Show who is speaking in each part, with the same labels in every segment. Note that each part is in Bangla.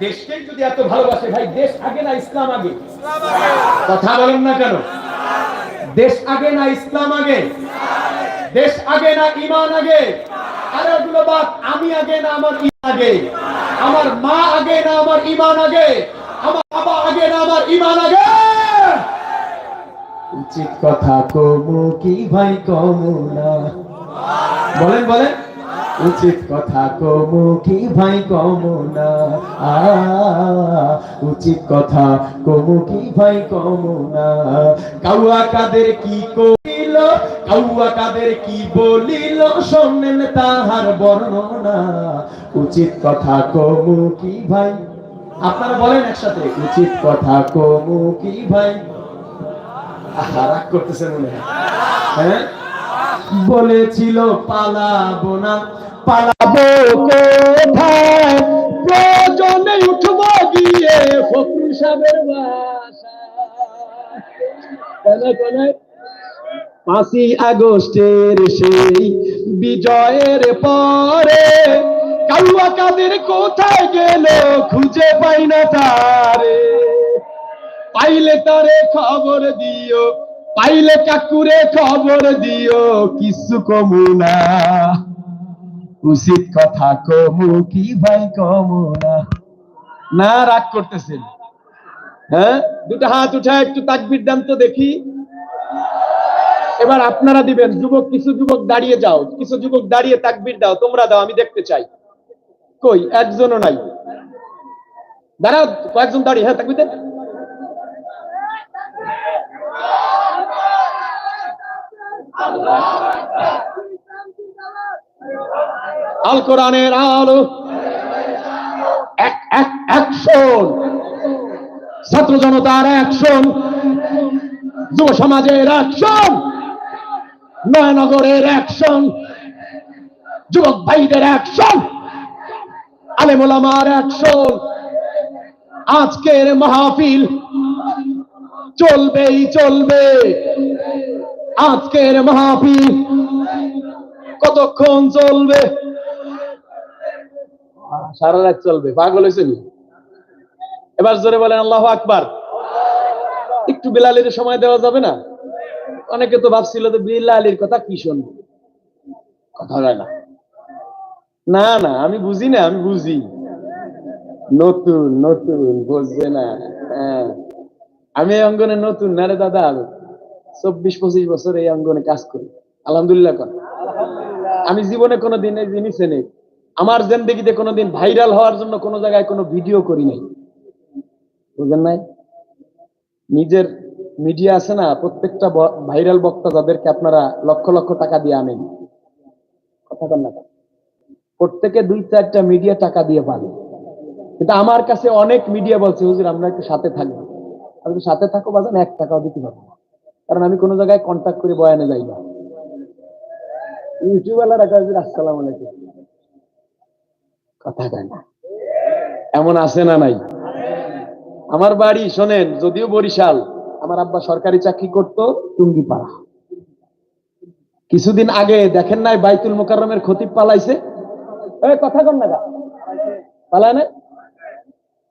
Speaker 1: দেশকে যদি এত ভালোবাসে, ভাই, দেশ আগে না ইসলাম আগে? কথা বলেন না কেন? দেশ আগে না ইসলাম আগে? দেশ আগে না ইমান আগে? আমি আগে না আমার ইমান আগে? আমার মা আগে না আমার ইমান আগে? আমার বাবা আগে না আমার ইমান আগে? উচিত কথা কমু কি ভাই, কমু না? বলেন বলেন। উচিত কথা কমু কি ভাই কমু না? উচিত কথা কমু কি ভাই কমু না? কাউয়া কাদের কি করিল কাউয়া কাদের কি বলিল শোনেন তাহার বর্ণনা। উচিত কথা কমু কি ভাই? আপনারা বলেন একসাথে উচিত কথা কমু কি ভাই? আহা, রাগ করতেছে মনে হয়। হ্যাঁ? বলেছিল, পালাবো না। পালাবো কোথায়? প্রয়োজনে উঠবো গিয়ে পাঁচই আগস্টের সেই বিজয়ের পরে কালুয়া কাদের কোথায় গেল খুঁজে পাই না তারে। পাইলে তারে খবর দিও পাইলে কাকুরে খবর দিও, কিছু কমু না। উচিত কথা কমু কি ভাই কমু না। রাগ করতেছেন হ্যাঁ? দুটো হাত উঠা একটু তাকবির দেন তো দেখি। এবার আপনারা দিবেন, যুবক, কিছু যুবক দাঁড়িয়ে যাও, কিছু যুবক দাঁড়িয়ে তাকবির দাও, তোমরা দাও, আমি দেখতে চাই। কই? একজনও নাই। দাঁড়াও, কয়েকজন দাঁড়িয়ে হ্যাঁ তাকবির দেন। আল কোরআনের আলো। এক এক অ্যাকশন ছাত্র জনতার অ্যাকশন যুব সমাজের অ্যাকশন নয়নগরের অ্যাকশন যুবক ভাইদের অ্যাকশন আলেমুলামার অ্যাকশন আজকের মাহফিল চলবেই চলবে। আজকের মাহফিল কতক্ষণ চলবে? সারা রাত চলবে। পাগল হয়েছে এবার জোরে বলেন, আল্লাহ আকবার। একটু বিলালের সময় দেওয়া যাবে না? অনেকে তো ভাবছিল যে বিলালির কথা কি শুনব? কথা হয় না। না না, আমি বুঝি না, আমি বুঝি। নতুন নতুন, বুঝবে না। হ্যাঁ। আমি অঙ্গনে নতুন না রে দাদা? চব্বিশ, পঁচিশ বছর এই অঙ্গনে কাজ করি। আলহামদুলিল্লাহ কর। আমি জীবনে কোনো দিন এই জিনিসে নেই। আমার জিন্দগিতে কোনোদিন ভাইরাল হওয়ার জন্য কোনো জায়গায় কোনো ভিডিও করি নাই। বুঝলেন নাই? নিজের মিডিয়া আছে না, প্রত্যেকটা ভাইরাল বক্তা যাদেরকে আপনারা লক্ষ লক্ষ টাকা দিয়ে আনেন। কথা কন না। প্রত্যেকে দুই চারটা মিডিয়া টাকা দিয়ে পান কিন্তু আমার কাছে অনেক মিডিয়া বলছে, হুজুর, আমরা একটু সাথে থাকব। তো সাথে থাকো বাজান, এক টাকাও দিতে পারব না। কারণ আমি কোনো জায়গায় কন্ট্যাক্ট করে বয়ানে যাই না। ইউটিউবওয়ালারা হুজুর, আসসালাম আলাইকুম। কথা কয় না। এমন আছে না নাই? আমার বাড়ি, শোনেন, যদিও বরিশাল, আমার আব্বা সরকারি চাকরি করতো টুঙ্গিপাড়া। কিছুদিন আগে দেখেন নাই বাইতুল মোকাররমের খতিব পালাইছে? কথা কন না। পালায় না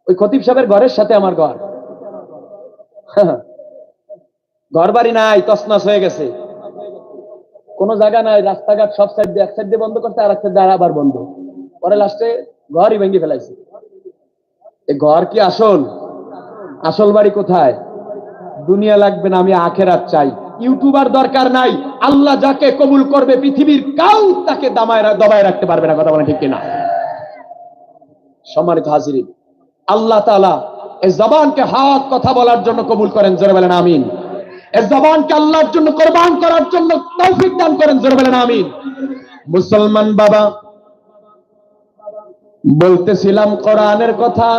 Speaker 1: ওই খতিব সাহেবের ঘরের সাথে আমার ঘর। ঘর বাড়ি নাই তসনাস হয়ে গেছে। কোনো জায়গা নাই, রাস্তাঘাট সব সাইড দিয়ে, এক সাইড দিয়ে বন্ধ করতে আর এক সাইড দিয়ে আবার বন্ধ। পরে লাস্টে ঘরই ভেঙে ফেলাইছে। এ ঘর কি আসল? আসল বাড়ি কোথায়? দুনিয়া লাগবে না, আমি আখেরাত চাই। ইউটিউবার দরকার নাই, আল্লাহ যাকে কবুল করবে, পৃথিবীর কাউ তাকে দামায় দবায় রাখতে পারবে না, কথা বলে ঠিক কিনা? সম্মানিত হাজিরিন, আল্লাহ তাআলা এই জবানকে হাত কথা বলার জন্য কবুল করেন, জোরে বলেন, আমিন। এই জবানকে আল্লাহর জন্য, কোরবান করার জন্য তৌফিক দান করেন, জোরে বলেন, আমিন। মুসলমান বাবা, বলতেছিলাম কোরআনের কথা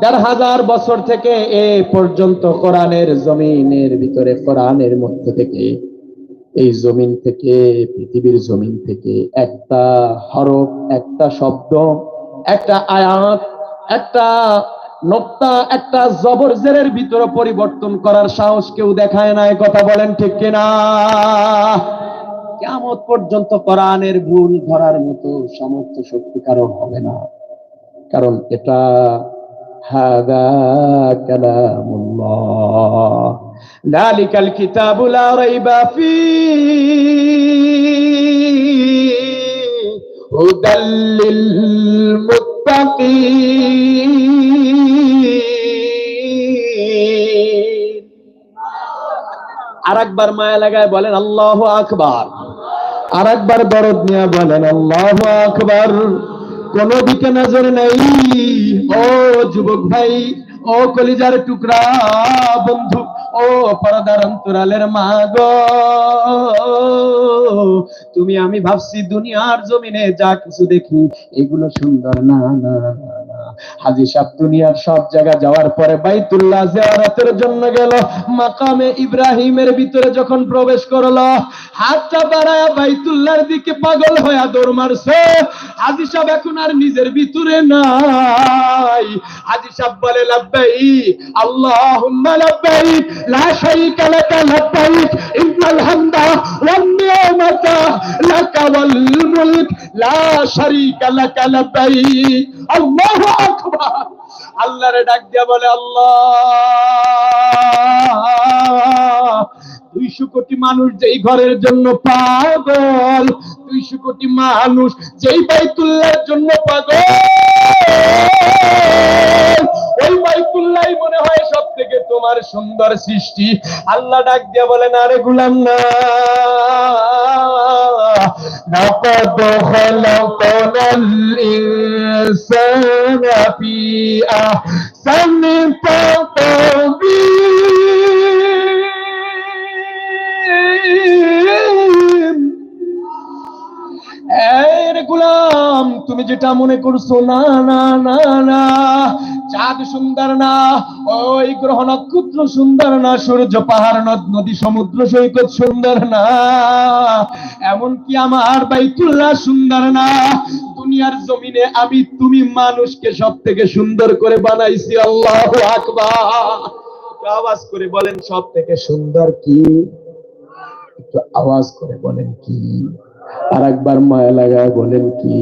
Speaker 1: দেড় হাজার বছর থেকে এ পর্যন্ত কোরআনের জমিনের ভিতরে, কোরআনের মধ্যে থেকে, এই জমিন থেকে, পৃথিবীর জমিন থেকে একটা হরফ, একটা শব্দ, একটা আয়াত, একটা নোক্তা একটা জবর জেরের ভিতরে পরিবর্তন করার সাহস কেউ দেখায় না কথা বলেন ঠিক কিনা? কেমন পর্যন্ত কোরআনের ভুল ধরার মতো সমস্ত শক্তি কারণ হবে না। কারণ এটা হাগা কালামুল্লাহ। আর একবার মায়া লাগায় বলেন, আল্লাহ আকবার। আর একবার দরদ নিয়ে বলেন, আল্লাহ আকবার। কোন দিকে নজর নেই। ও যুবক ভাই, ও কলিজার টুকরা বন্ধু ও পরদার অন্তরালের মা গো তুমি আমি ভাবছি দুনিয়ার জমিনে যা কিছু দেখি এগুলো সুন্দর না, না। হাজি সাহ দুনিয়ার সব জায়গা যাওয়ার পরে বাইতুল্লাহ জিয়ারতের জন্য গেল। মাকামে ইব্রাহিমের ভিতরে যখন প্রবেশ করল, হাতটা বাড়ায় বাইতুল্লাহর দিকে পাগল হয়ে দৌড় মারছে। হাজি সাহেব এখন আর নিজের ভিতরে নাই। হাজি সাহেব বলে লাব্বাই আল্লাহুম্মা লাব্বাই লা শারীকা লাকা, লাব্বাইক, ইন্নাল হামদা ওয়ান নি'মাতা লাকা ওয়াল মুলক, লা শারীকা লাকা, লাব্বাইক, আল্লাহু আল্লাহরে ডাক দিয়া বলে আল্লাহ। দুইশো কোটি মানুষ যেই ঘরের জন্য পাগল দুইশো কোটি মানুষ যেই বাইতুল্লাহর জন্য পাগল ওই বাইতুল্লাহ মনে হয় সব থেকে তোমার সুন্দর সৃষ্টি আল্লাহ ডাক দিয়া বলেন আরে গুলাম না لقد خلقنا الإنسان في أحسن تقويم গোলাম তুমি যেটা মনে করছ, না না না না, চাঁদ সুন্দর না, ওই গ্রহ নক্ষত্র সুন্দর না, সূর্য পাহাড় নদ, নদী সমুদ্র সৈকত সুন্দর না, এমনকি আমার বাইতুল্লাহ সুন্দর না, দুনিয়ার জমিনে আমি তুমি মানুষকে সব থেকে সুন্দর করে বানাইছি, আল্লাহ আকবার। আওয়াজ করে বলেন সব থেকে সুন্দর কি? আওয়াজ করে বলেন, কি? আর একবার মায়া লাগায় বলেন কি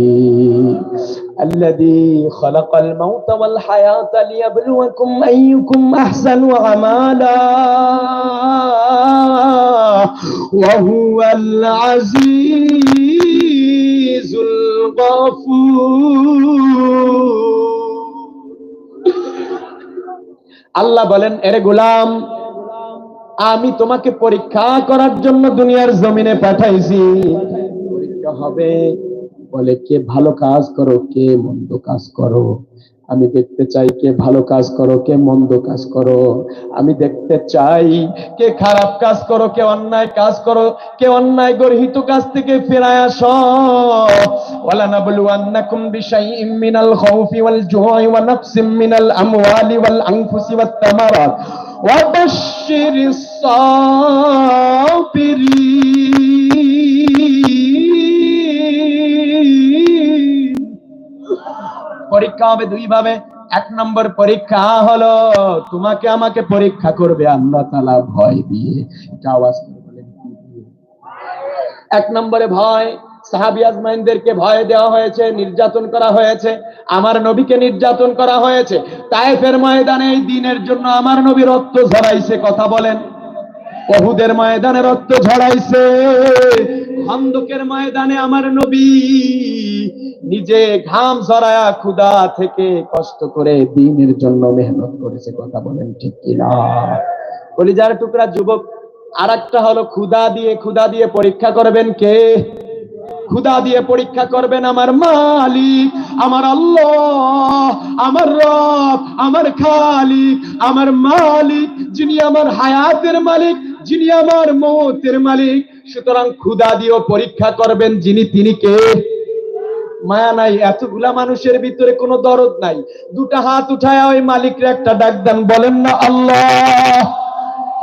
Speaker 1: الذي خلق الموت والحياة ليبلوكم أيكم أحسن عملا وهو العزيز الغفور আল্লাহ বলেন এরে গোলাম আমি তোমাকে পরীক্ষা করার জন্য দুনিয়ার জমিনে পাঠাইছি পরীক্ষা দিতে হবে। বলে, কে ভালো কাজ করো, কে মন্দ কাজ করো। আমি দেখতে চাই কে ভালো কাজ করো, কে মন্দ কাজ করো। আমি দেখতে চাই কে খারাপ কাজ করো, কে অন্যায় কাজ করো, কে অন্যায় গর্হিত কাজ থেকে ফেরায় আস। ওয়ালা নাবলু আন্নাকুম বিশাইইম মিনাল খাউফি ওয়াল জুই ওয়া নাফসিম মিনাল আমওয়ালি ওয়াল আনফুসি ওয়াত তামারাত। ওয়া সাবিরিন। পরীক্ষা হবে দুই ভাবে এক নম্বর পরীক্ষা হলো, তোমাকে আমাকে পরীক্ষা করবে আল্লাহ তালা ভয় দিয়ে। এটা আওয়াজ বলেন? এক নম্বরে ভয়, সাহাবি আজমাইনদেরকে ভয় দেওয়া হয়েছে, নির্যাতন করা হয়েছে, আমার নবীকে নির্যাতন করা হয়েছে। তাইফের ময়দানে এই দিনের জন্য আমার নবী রক্ত ঝরাইছে, কথা বলেন। বহুদের ময়দানে রক্ত ঝরাইছে। খন্দকের ময়দানে আমার নবী নিজে ঘাম ঝরায়া ক্ষুদা থেকে কষ্ট করে দিনের জন্য মেহনত করেছে, কথা বলেন ঠিক কিনা? কলিজার টুকরা যুবক আর একটা হলো ক্ষুদা দিয়ে ক্ষুদা দিয়ে পরীক্ষা করবেন কে? ক্ষুদা দিয়ে পরীক্ষা করবেন আমার মালিক, আমার আল্লাহ, আমার রব, আমার খালিক, আমার মালিক, যিনি আমার হায়াতের মালিক যিনি আমার মৌতের মালিক, সুতরাং ক্ষুদা দিয়েও পরীক্ষা করবেন যিনি তিনি কে? মায়া নাই, এতগুলা মানুষের ভিতরে কোনো দরদ নাই। দুটা হাত উঠায় ওই মালিকরে একটা ডাক দেন বলেন না আল্লাহ।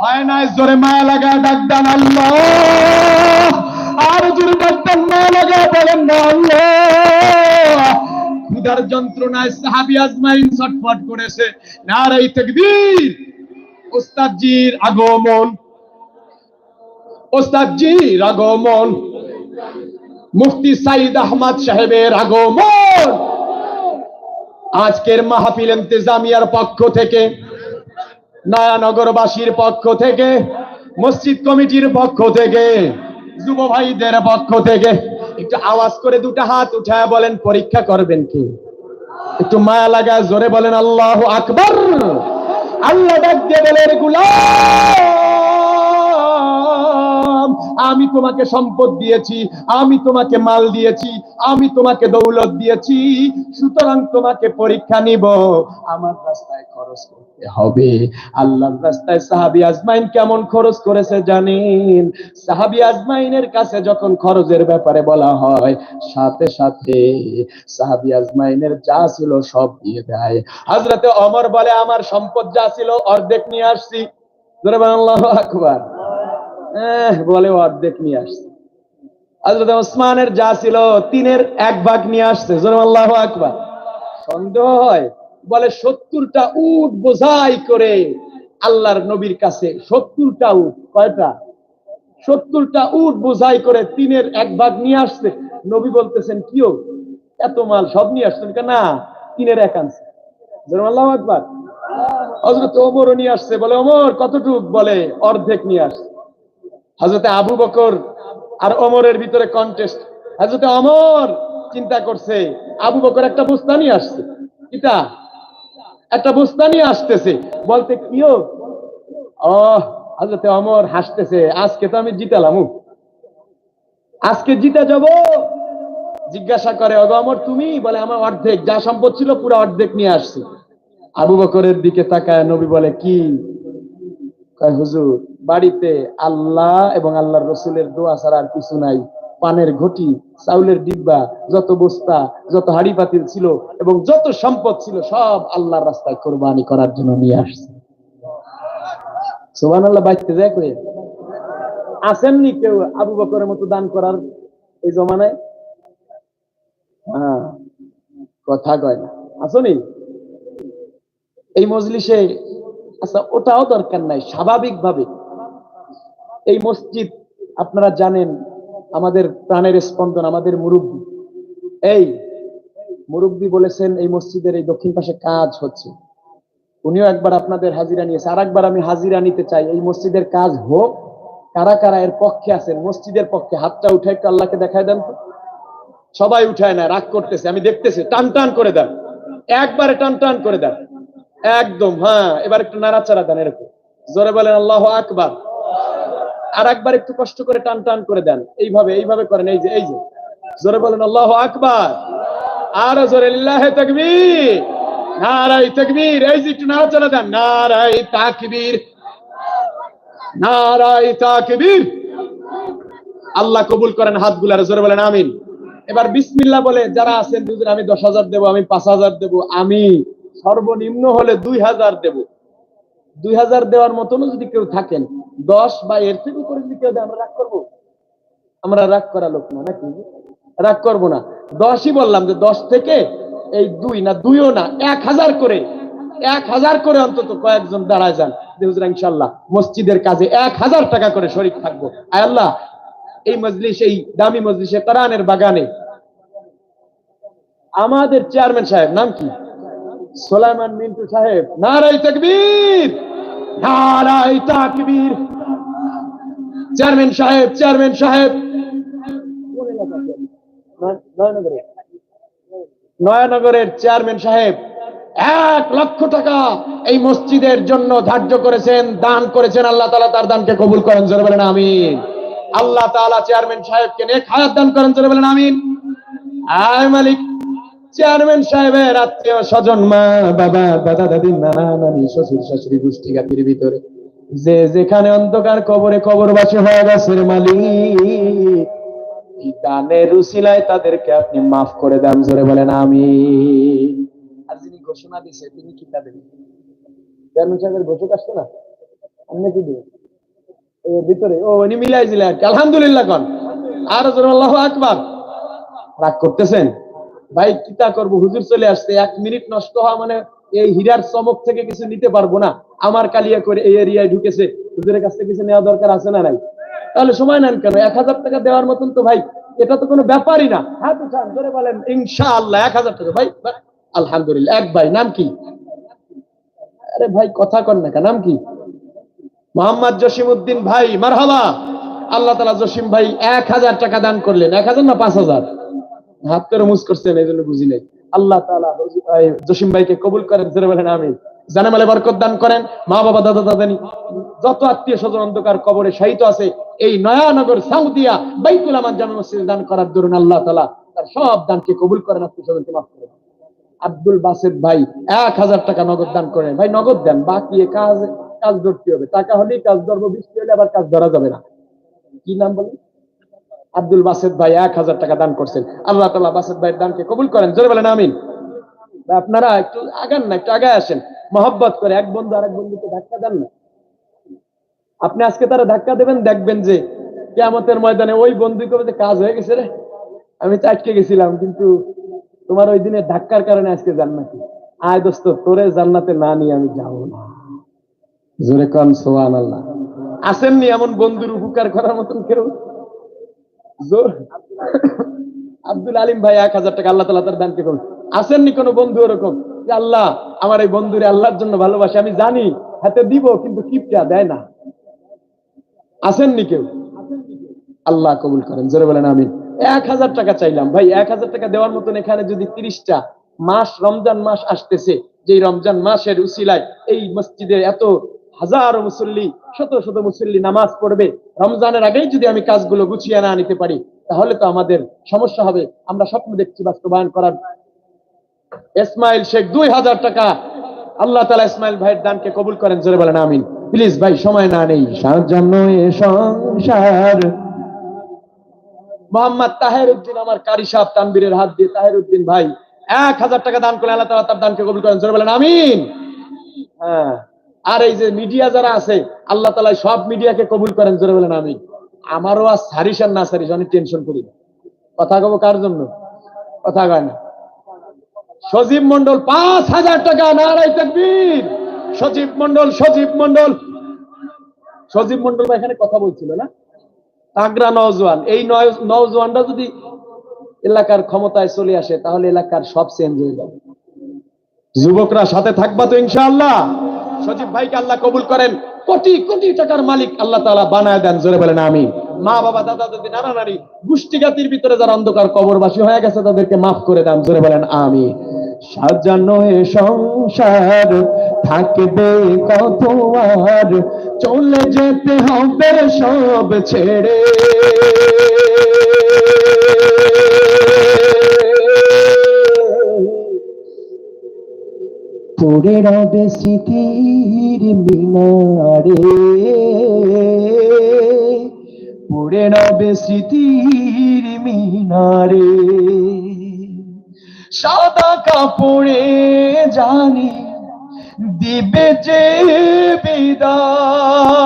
Speaker 1: হয় নাই জোরে মায়া লাগা ডাক দেন আল্লাহ। আর জোরে ডাক দেন মায়া লাগা বলেন না আল্লাহ। ক্ষুধার যন্ত্রণায় সাহাবি আজমাইন ছটফট করেছে। নারাই তাকবীর। ওস্তাদজির আগমন ওস্তাদজির আগমন মুফতি সাইদ আহমদ সাহেবের আগমন। আজকের মাহফিল ইন্তেজামিয়ার পক্ষ থেকে, নয়ানগরবাসীর পক্ষ থেকে, মসজিদ কমিটির পক্ষ থেকে, যুব ভাইদের পক্ষ থেকে, একটু আওয়াজ করে দুটো হাত উঠায় বলেন, পরীক্ষা করবেন কি? একটু মায়া লাগায় জোরে বলেন, আল্লাহ আকবর। আল্লাহ ডাক দিয়ে বলেন আমি তোমাকে সম্পদ দিয়েছি, আমি তোমাকে মাল দিয়েছি, আমি তোমাকে দৌলত দিয়েছি, সুতরাং তোমাকে পরীক্ষা নিব। আমার রাস্তায় খরচ করতে হবে। আল্লাহর রাস্তায় সাহাবি আজমাইন কেমন খরচ করেছে জানেন? সাহাবি আজমাইনের কাছে যখন খরচের ব্যাপারে বলা হয়, সাথে সাথে সাহাবি আজমাইনের যা ছিল সব দিয়ে দেয়। হজরতে অমর বলে, আমার সম্পদ যা ছিল, অর্ধেক নিয়ে আসছি। ধরে আকবার। বলে অর্ধেক নিয়ে আসছে। হজরত ওসমানের যা ছিল, তিনের এক ভাগ নিয়ে আসছে। আল্লাহ আকবার। সন্দেহ হয়, বলে সত্তরটা উট বোঝাই করে আল্লাহর নবীর কাছে সত্তরটা উট। কয়টা? সত্তরটা উট বোঝাই করে তিনের এক ভাগ নিয়ে আসছে। নবী বলতেছেন কিও এত মাল সব নিয়ে আসছেন? না, তিনের এক আনছে। আল্লাহ আকবার। হজরত ওমরও নিয়ে আসছে, বলে, ওমর, কতটুক? বলে, অর্ধেক নিয়ে আসছে। হজরতে আবু বকর আর অমরের ভিতরে কন্টেস্ট হজরতে অমর চিন্তা করছে, আবু বকর একটা বুস্তানি আসছে। কিটা একটা বুস্তানি আসতেছে। বলতে কিও ও? হজরতে অমর হাসতেছে, আজকে তো আমি জিতালাম। আজকে জিতে যাব? জিজ্ঞাসা করে অগো অমর তুমি? বলে, আমার অর্ধেক। যা সম্পদ ছিল পুরো অর্ধেক নিয়ে আসছি। আবু বকরের দিকে তাকায়, নবী বলে, কি? হুজুর বাড়িতে আল্লাহ এবং আল্লাহর রসুলের দোয়া ছাড়া আর কিছু নাই। পানের ঘটি, চাউলের ডিব্বা, যত বস্তা, যত হাড়ি পাতিল ছিল এবং যত সম্পদ ছিল, সব আল্লাহর রাস্তায় কোরবানি করার জন্য নিয়ে আসছে। সোহান আল্লাহ যায় কয়ে আসেননি কেউ আবু বকরের মতো দান করার এই জমানায়? হ্যাঁ কথা কয় না। আসনি? এই মজলিসে আচ্ছা ওটাও দরকার নাই, স্বাভাবিকভাবে। এই মসজিদ, আপনারা জানেন আমাদের প্রাণের স্পন্দন, আমাদের মুরব্বী। এই মুরব্বী বলেছেন এই মসজিদের এই দক্ষিণ পাশে কাজ হচ্ছে। উনিও একবার আপনাদের হাজিরা নিয়েছে। আর একবার আমি হাজিরা নিতে চাই। এই মসজিদের কাজ হোক, কারা কারা এর পক্ষে আছেন, মসজিদের পক্ষে হাতটা উঠে একটু আল্লাহকে দেখায় দেন তো। সবাই উঠায় না রাগ করতেছে, আমি দেখতেছি, টান টান করে দেন। একবারে টান টান করে দেন। একদম হ্যাঁ এবার একটু নাড়াচাড়া দেন এরকম। জোরে বলেন, আল্লাহ আকবার। আর একবার একটু কষ্ট করে টান টান করে দেন। এইভাবে এইভাবে করেন, এই যে এই যে। জোরে বলেন, আল্লাহ আকবার। আর জোরে নারাই এই যে একটু নাড়াচাড়া দেন। নারাই তাকবীর। নারাই তাকবীর। আল্লাহ কবুল করেন হাতগুলার জোরে বলেন, আমিন। এবার বিসমিল্লাহ বলে, যারা আছেন দুজন, আমি দশ হাজার দেবো, আমি পাঁচ হাজার দেবো, আমি সর্বনিম্ন হলে দুই হাজার দেবো। দুই হাজার দেওয়ার মতনও যদি কেউ থাকেন, দশ বা এর থেকে করে যদি কেউ আমরা রাগ করব? আমরা রাগ করা লোক না, নাকি? রাগ করব না। দশই বললাম যে দশ থেকে এই দুই না, দুইও না, এক হাজার করে, এক হাজার করে অন্তত কয়েকজন দাঁড়ায় যান। যে ইনশাল্লাহ মসজিদের কাজে এক হাজার টাকা করে শরিক থাকব। আয় আল্লাহ, এই মজলিস, এই দামি মজলিসে কোরআনের বাগানে। আমাদের চেয়ারম্যান সাহেব, নাম কি? সোলাইমান মিন্টু সাহেব নারাই তাকবীর নারাই তাকবীর। চেয়ারম্যান সাহেব চেয়ারম্যান সাহেব। নয়নগরের চেয়ারম্যান সাহেব, এক লক্ষ টাকা এই মসজিদের জন্য ধার্য করেছেন, দান করেছেন। আল্লাহ তালা তার দানকে কবুল করেন, জোরে বলেন, আমিন। আল্লাহ তাআলা চেয়ারম্যান সাহেবকে নেক হায়াত দান করেন, জোরে বলেন, আমিন। আয় মালিক। চেয়ারম্যান সাহেবের আত্মীয় স্বজন, মা, বাবা, দাদা, দাদি, নানা, নানি, শ্বশুর, শাশুড়ি, গোষ্ঠী গাতির ভিতরে। যে যেখানে অন্ধকার কবরে কবরবাসী হয়ে গেছে মালিক দানের উসিলায় তাদেরকে আপনি মাফ করে দেন, জোরে বলেন আমি আর যিনি ঘোষণা দিছে, তিনি কি তাদের? চেয়ারম্যান সাহেবের ঘোষক আসছে না? অন্য কি দিবে এর ভিতরে, ও, উনি মিলাই দিলে আর কি। আলহামদুলিল্লাহ কন। আর আল্লাহ আকবার। রাগ করতেছেন? ভাই, কিতা করব? হুজুর চলে আসছে, এক মিনিট নষ্ট হওয়া মানে এই হীরার চমক থেকে কিছু নিতে পারব না। আমার কালিয়া করে এই এরিয়ায় ঢুকেছে। হুজুরের কাছ থেকে কিছু নেওয়া দরকার আছে না নাই? তাহলে সময় নেন কেন? এক হাজার টাকা দেওয়ার মতন তো ভাই, এটা তো কোনো ব্যাপারই না। হাত উঠান ধরে বলেন, ইনশাআল্লাহ, এক হাজার টাকা। ভাই আলহামদুলিল্লাহ, এক ভাই, নাম কি? আরে ভাই, কথা কন না নাম কি? মোহাম্মদ জসিম উদ্দিন ভাই, মারহাবা। আল্লাহ তালা জসিম ভাই, এক হাজার টাকা দান করলেন। এক হাজার না, পাঁচ হাজার? হাত করে মুজ করছেন, এই জন্য বুঝি নাই। আল্লাহ জসিম ভাইকে কবুল করেন, জোরে বলেন আমি জানামালে বরকত দান করেন, মা বাবা, দাদা, দাদানি, যত আত্মীয় স্বজন অন্ধকার কবরে শায়িত আছে, এই নয়ানগর সাউদিয়া বাইতুল আমান জামা মসজিদ দান করার দরুন আল্লাহ তালা তার সব দানকে কবুল করেন, আত্মীয় স্বজনকে মাফ করেন আব্দুল বাসেদ ভাই, এক হাজার টাকা নগদ দান করেন। ভাই, নগদ দেন, বাকি কাজ কাজ ধরতে হবে। টাকা হলেই কাজ ধরবো, বৃষ্টি হলে আবার কাজ ধরা যাবে না। কি নাম বলেন? আব্দুল বাসেদ ভাই এক হাজার টাকা দান করছেন। আল্লাহ তালা বাসেদ ভাইয়ের দানকে কবুল করেন। জোরে বলেন, আমিন। আপনারা একটু আগান না, একটু আগায় আসেন। মহব্বত করে এক বন্ধু আরেক বন্ধুকে ধাক্কা দেন না। আপনি আজকে তারা ধাক্কা দেবেন, দেখবেন যে কেয়ামতের ময়দানে ওই বন্ধু যে কাজ হয়ে গেছে রে। আমি তো আটকে গেছিলাম, কিন্তু তোমার ওই দিনের ধাক্কার কারণে আজকে জান্নাতি। আয় দোস্ত, তোরে জান্নাতে না নিয়ে আমি যাব না। জোরে কন সোয়ান আল্লাহ আসেননি এমন বন্ধুর উপকার করার মতন কেউ? আব্দুল আলিম ভাই এক হাজার টাকা আল্লাহ তালা তার করুন আসেননি কোনো বন্ধু ওরকম? যে আল্লাহ, আমার এই বন্ধুরে আল্লাহর জন্য ভালোবাসে, আমি জানি হাতে দিব, কিন্তু কিপটা দেয় না। আসেননি কেউ? আল্লাহ কবুল করেন, জোরে বলেন আমি এক হাজার টাকা চাইলাম। ভাই, এক হাজার টাকা দেওয়ার মতন এখানে যদি তিরিশটা মাস, রমজান মাস আসতেছে যে রমজান মাসের উসিলায় এই মসজিদে এত হাজারো মুসল্লি, শত শত মুসল্লি নামাজ পড়বে। রমজানের আগেই যদি আমি কাজগুলো গুছিয়ে না নিতে পারি, তাহলে তো আমাদের সমস্যা হবে। আমরা স্বপ্ন দেখছি বাস্তবায়ন করার। ইসমাইল শেখ, দুই হাজার টাকা। আল্লাহ তালা ইসমাইল ভাইয়ের দানকে কবুল করেন, জোরে বলেন, আমিন। প্লিজ ভাই, সময় না নেই। সংসার। মোহাম্মদ তাহের উদ্দিন আমার কারি সাহেব তানবীরের হাত দিয়ে। তাহের উদ্দিন ভাই, এক হাজার টাকা দান করে আল্লাহ তালা তার দানকে কবুল করেন, জোরে বলেন, আমিন। হ্যাঁ। আর এই যে মিডিয়া যারা আছে, আল্লাহ তালা সব মিডিয়াকে কবুল করেন, জোরে বলেন, আমিন। আমারও আর সারিস আর না সারিস অনেক টেনশন করি কথা কব কার জন্য? কথা কয় না। সজীব মন্ডল পাঁচ হাজার টাকা নারাই তাকবীর। সজীব মন্ডল সজীব মন্ডল সজীব মন্ডল এখানে কথা বলছিল না? তাগরা নওজোয়ান, এই নওজোয়ানরা যদি এলাকার ক্ষমতায় চলে আসে, তাহলে এলাকার সব চেঞ্জ হয়ে যাবে। যুবকরা সাথে থাকবা তো ইনশাআল্লাহ। সজীব ভাইকে আল্লাহ কবুল করেন। কোটি কোটি টাকার মালিক আল্লাহ তাআলা বানায় দেন, জোরে বলেন আমি মা, বাবা, দাদা, দাদি, নানা নারী গোষ্ঠীগাতির ভিতরে যারা অন্ধকার কবরবাসী হয়ে গেছে, তাদেরকে মাফ করে দেন, জোরে বলেন আমি সাজানো সংসার থাকবে কত আর, চলে যেতে হবে সব ছেড়ে। পড়ে রবে স্মৃতির মিনারে পড়ে রবে স্মৃতির মিনারে। সাদা কাপড়ে জানি দিবে যে বিদায়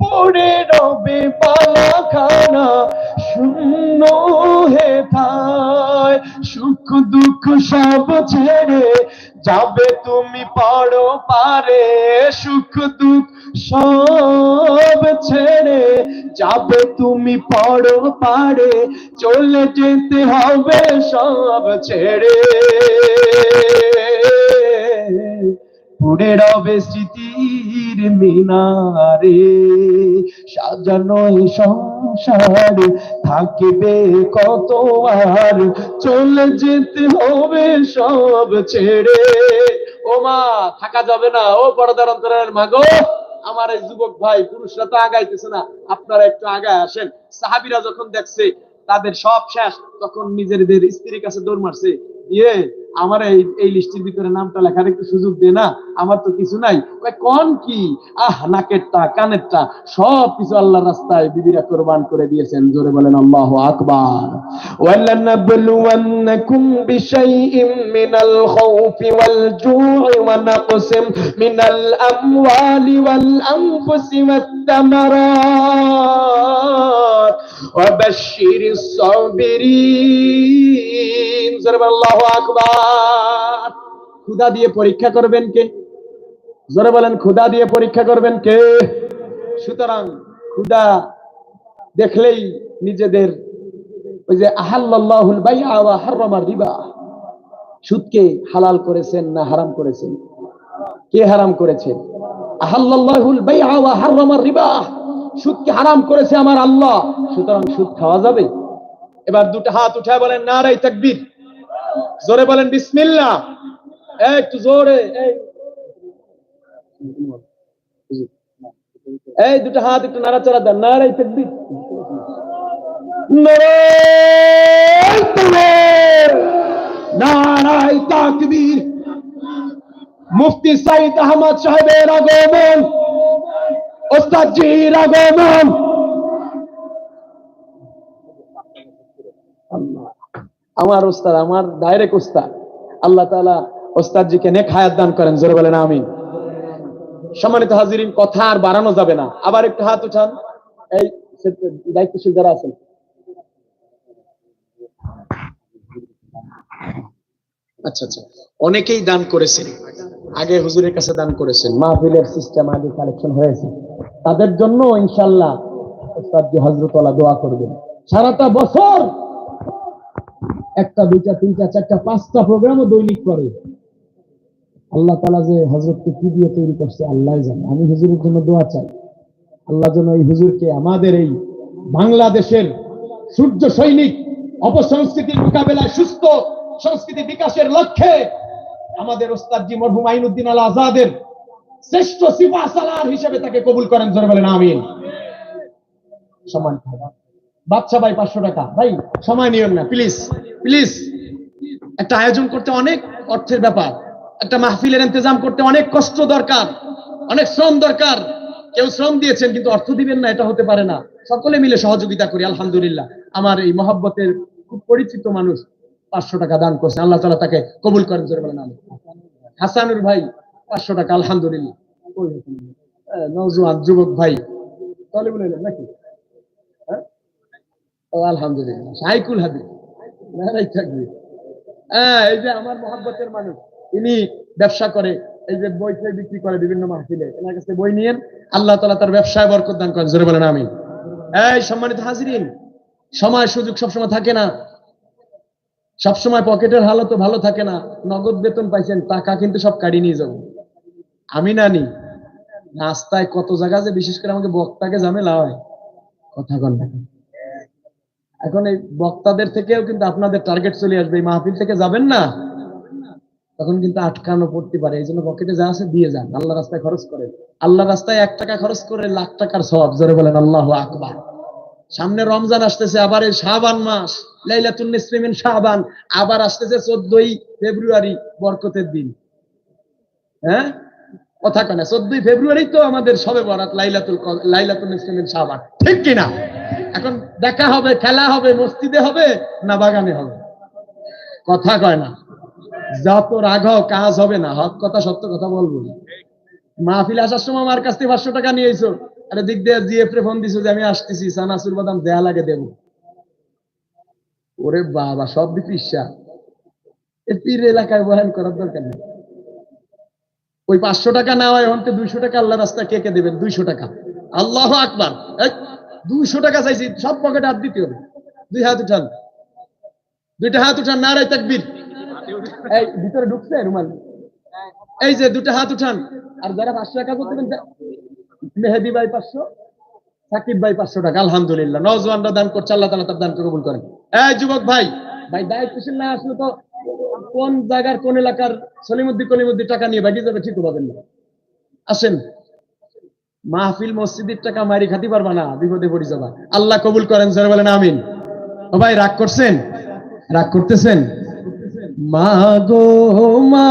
Speaker 1: পড়ে রবে পালাখানা শূন্য হে থায়। সুখ দুঃখ সব ছেড়ে যাবে তুমি পড়ো পারে সুখ দুঃখ সব ছেড়ে যাবে তুমি পড়ো পারে চলে যেতে হবে সব ছেড়ে। পুড়ে রবে স্মৃতির মিনারে সাজানো সংসার, থাকবে কত আর? চলে যেতে হবে সব ছেড়ে। ও মা, থাকা যাবে না। ও পর্দার অন্তরের মাগো, আমার এই যুবক ভাই, পুরুষরা তো আগাইতেছে না। আপনারা একটু আগায় আসেন। সাহাবিরা যখন দেখছে, তাদের সব শেষ, তখন নিজেদের স্ত্রীর কাছে দৌড় মারছে। ইয়ে আমার এই এই লিস্টের ভিতরে নামটা লেখার একটু সুযোগ দে না, আমার তো কিছু নাই। কন কি? আহ, নাকেরটা, কানেরটা, সব কিছু আল্লাহ রাস্তায় বিবিরা কোরবান করে দিয়েছেন। জোরে বলেন, আল্লাহ আকবার। ওয়ালানাবলুওয়ান্নাকুম বিশাইইম মিনাল খাউফি ওয়াল জুই ওয়া নাকসিম মিনাল আমওয়ালি ওয়াল আনফুসি ওয়াত তামারাত। ওয়া বাশশিরিস সাবিরিন। জোরে বলেন, আল্লাহু আকবার। ক্ষুধা দিয়ে পরীক্ষা করবেন কে? জোরে বলেন ক্ষুধা দিয়ে পরীক্ষা করবেন কে? সুতরাং ক্ষুধা দেখলেই নিজেদের ওই যে আহাল্লাহুল রিবা। সুদকে হালাল করেছেন না হারাম করেছেন? কে হারাম করেছেন আহাল্লাহুল রিবা। সুদকে হারাম করেছে আমার আল্লাহ। সুতরাং সুদ খাওয়া যাবে। এবার দুটো হাত উঠায় বলেন না নারাই তাকবীর। জোরে বলেন, বিসমিল্লাহ। এই একটু জোরে, এই। দুটো হাত একটু নাড়াচাড়া দেন নারাই তাকবীর। নারাই তাকবীর। মুফতি সাইদ আহমদ সাহেবের আগমন, ওস্তাদজির আগমন। আমার ওস্তাদ আমার ডাইরেক্ট ওস্তাদ আল্লাহ তাআলা ওস্তাদজিকে নেক হায়াত দান করেন, জোরে বলেন আমিন। সম্মানিত হাজিরিন, কথা আর বাড়ানো যাবে না। আবার একটু হাত উঠান। এই দায়িত্বশীল যারা আছেন। আচ্ছা আচ্ছা। অনেকেই দান করেছেন। আগে হুজুরের কাছে দান করেছেন। মাহফিলের সিস্টেম আগে কালেকশন হয়েছে। তাদের জন্য ইনশাল্লাহ হজরতওয়ালা দোয়া করবেন। সারাটা বছর একটা, দুইটা, তিনটা, চারটা, পাঁচটা প্রোগ্রামও দৈনিক করে আল্লাহ তালা যে হজরতকে কি দিয়ে তৈরি করছে আল্লাহ জানে। আমি হুজুরের জন্য দোয়া চাই। আল্লাহ যেন এই হুজুরকে আমাদের এই বাংলাদেশের সূর্য সৈনিক, অপসংস্কৃতির মোকাবেলায় সুস্থ সংস্কৃতি বিকাশের লক্ষ্যে আমাদের ওস্তাদজি মরহুম আইনুদ্দিন আল আজাদের শ্রেষ্ঠ সিফা সালার হিসেবে তাকে কবুল করেন, জোরে বলেন, আমিন। সম্মান বাচ্চা ভাই পাঁচশো টাকা। ভাই, সময় নিয়েন না প্লিজ প্লিজ একটা আয়োজন করতে অনেক অর্থের ব্যাপার। একটা মাহফিলের ইন্তজাম করতে অনেক কষ্ট দরকার, অনেক শ্রম দরকার। কেউ শ্রম দিয়েছেন, কিন্তু অর্থ দিবেন না, এটা হতে পারে না। সকলে মিলে সহযোগিতা করি, আলহামদুলিল্লাহ। আমার এই মহব্বতের খুব পরিচিত মানুষ পাঁচশো টাকা দান করছে। আল্লাহ তালা তাকে কবুল করেন, জোরে বলেন হাসানুর ভাই, পাঁচশো টাকা, আলহামদুলিল্লাহ। নওজোয়ান, যুবক ভাই। তাহলে বলে নাকি? আলহামদুলিল্লাহ। সাইকুল থাকবে হ্যাঁ এই যে আমার মহাব্বতের মানুষ, ইনি ব্যবসা করে, এই যে বই বিক্রি করে বিভিন্ন মাহফিলে, এনার কাছে বই আল্লাহ তালা তার ব্যবসায় বরকত দান করেন। জোরে বলেন আমি এই সম্মানিত হাজিরিন, সময় সুযোগ সবসময় থাকে না। সবসময় পকেটের হালত ভালো থাকে না। নগদ বেতন পাইছেন, টাকা কিন্তু সব কাড়ি নিয়ে যাব। আমি না নি। রাস্তায় কত জায়গা যে বিশেষ করে আমাকে বক্তাকে ঝামেলা হয়। কথা কন এখন এই বক্তাদের থেকেও কিন্তু আপনাদের টার্গেট চলে আসবে। এই মাহফিল থেকে যাবেন না? তখন কিন্তু আটকানো পড়তে পারে। এই জন্য পকেটে যা আছে দিয়ে যান। আল্লাহ রাস্তায় খরচ করেন। আল্লাহ রাস্তায় এক টাকা খরচ করে লাখ টাকার সব জোরে বলেন, আল্লাহ আকবার। সামনে রমজান আসতেছে, আবার এই শাহবান মাস। লাইলাতুন শাহবান আবার আসতেছে চোদ্দই ফেব্রুয়ারি, বরকতের দিন। হ্যাঁ? কথা কেনা চোদ্দই ফেব্রুয়ারি তো আমাদের সবে বরাত, লাইলাতুল লাইলাতুল নিসফিমিন শাহবান ঠিক কিনা? এখন দেখা হবে, খেলা হবে, মসজিদে হবে না বাগানে হবে? কথা কয় না। যত রাঘব কাজ হবে না। হক কথা, সত্য কথা বলব মাহফিল আসার সময় আমার কাছ থেকে পাঁচশো টাকা নিয়েছো। আরে দিক দিয়ে জিএফ রে ফোন দিছো যে আমি আসতেছি, সানাসুর বাদাম দেয়া লাগে দেবো। ওরে বাবা, সব ইচ্ছা এ পীর এলাকায় বয়ান করার দরকার নেই। ওই পাঁচশো টাকা নেওয়া এখন তো দুইশো টাকা আল্লাহ রাস্তা কে কে দেবেন? দুইশো টাকা। আল্লাহ আকবার। দুইশো টাকা চাইছি, সব পকেটে হাত দিতে হবে। দুই হাত উঠান। দুইটা হাত উঠান নারাই তাকবীর। এই, ভিতরে ঢুকছে, রুমাল? এই যে দুটো হাত উঠান। আর যারা পাঁচশো টাকা করতে মেহেদি ভাই পাঁচশো, সাকিব ভাই পাঁচশো টাকা, আলহামদুলিল্লাহ। নজওয়ানরা দান করছে, আল্লাহ তালা তার দানকে কবুল করেন। এই যুবক ভাই ভাই, দায়িত্বশীল না আসলে তো কোন জায়গার, কোন এলাকার সলিমুদ্দি কলিমুদ্দি টাকা নিয়ে বাকি যাবে ঠিক পাবেন না। আসেন। মাহফিল মসজিদের টাকা মারি খাতি পারবা না, বিপদে পড়ে যাবা। আল্লাহ কবুল করেন স্যার বলেন, আমিন। ও ভাই, রাগ করছেন? রাগ করতেছেন? মা গো, মা।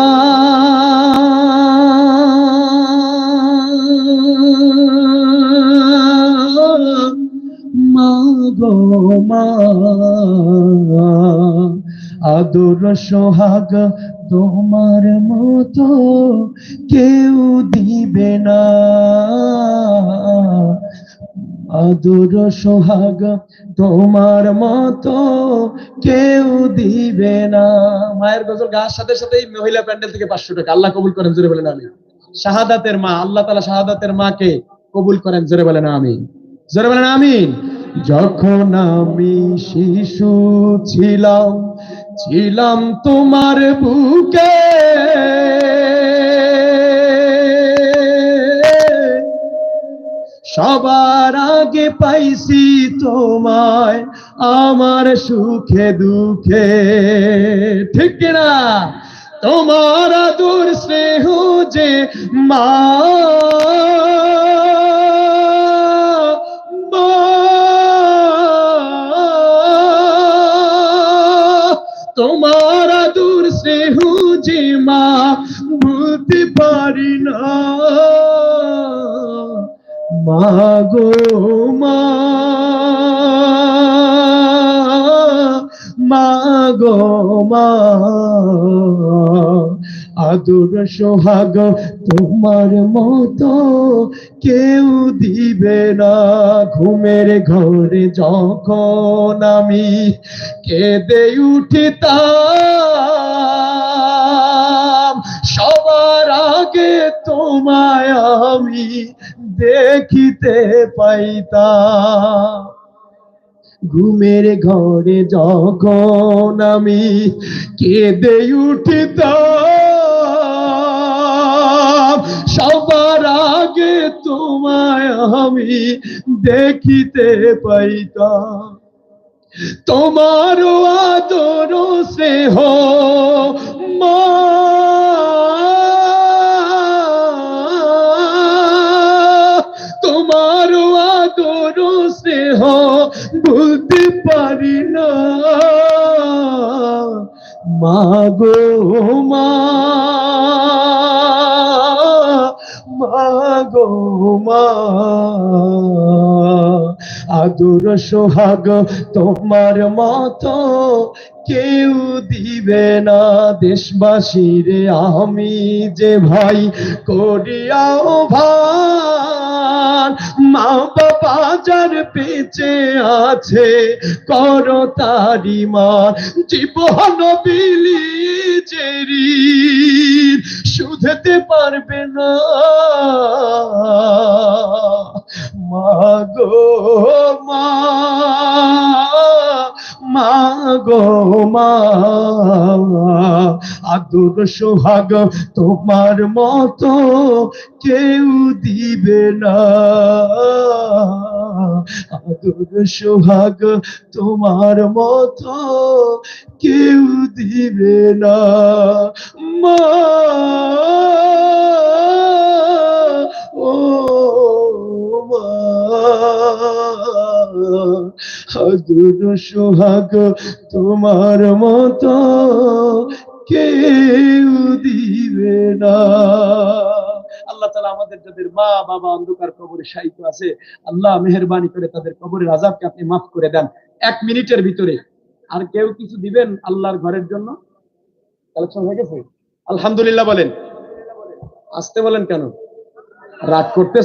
Speaker 1: মা। আদর সোহাগ তোমার মতো কেউ দিবে না। আদর সোহাগ তোমার মতো কেউ দিবে না। মায়ের গজল গাছ সাথে সাথে এই মহিলা প্যান্ডেল থেকে পাঁচশো টাকা। আল্লাহ কবুল করেন, জোরে বলেন আমি শাহাদাতের মা, আল্লাহ তালা শাহাদাতের মাকে কবুল করেন, জোরে বলেন আমি জোরে বলেন, আমিন। যখন আমি শিশু ছিলাম ছিলাম তোমার বুকে। সবার আগে পাইছি তোমায় আমার সুখে, দুঃখে। ঠিক না তোমার আদর, স্নেহ যে মা তোমার দূর স্নেহ যে মা ভুলতে পারি না। মা গো মা মা মাগো মা, আদর সোহাগ, তোমার মতো কেউ দিবে না। ঘুমের ঘরে যখন আমি কেঁদে উঠিতাম, সবার আগে তোমায় আমি দেখিতে পাইতাম। ঘুমের ঘরে যখন আমি কেঁদে উঠিতাম, সবার আগে তোমায় আমি দেখিতে পাইতাম। তোমার আদর স্নেহ, মা। তোমার আদর স্নেহ ভুলতে পারি না। মাগো মা। মাগো মা। আদর সোহাগ, তোমার মতো কেউ দিবে না। দেশবাসীর আমি যে ভাই, করিয়াও ভান মা বাবা যার পেঁচে আছে, কর তারি মার জীবন বিলি চেরি শুধতে পারবে না। মা গো মা। মা গো মা, আদর সোহাগ তোমার মতো কেউ দিবে না। আদর সোহাগ তোমার মতো কেউ দিবে না। মা, ও মা। আদর সোহাগ, তোমার মতো কেউ দিবে না। আল্লাহ তালা আমাদের যাদের মা, বাবা অন্ধকার কবরে সাহিত্য আছে, আল্লাহ মেহরবানি করে তাদের কবরের আজাবকে আপনি মাফ করে দেন। এক মিনিটের ভিতরে। আর কেউ কিছু দিবেন আল্লাহর ঘরের জন্য? কালেকশন হয়ে গেছে? আলহামদুলিল্লাহ বলেন। আসতে বলেন কেন? রাগ করতে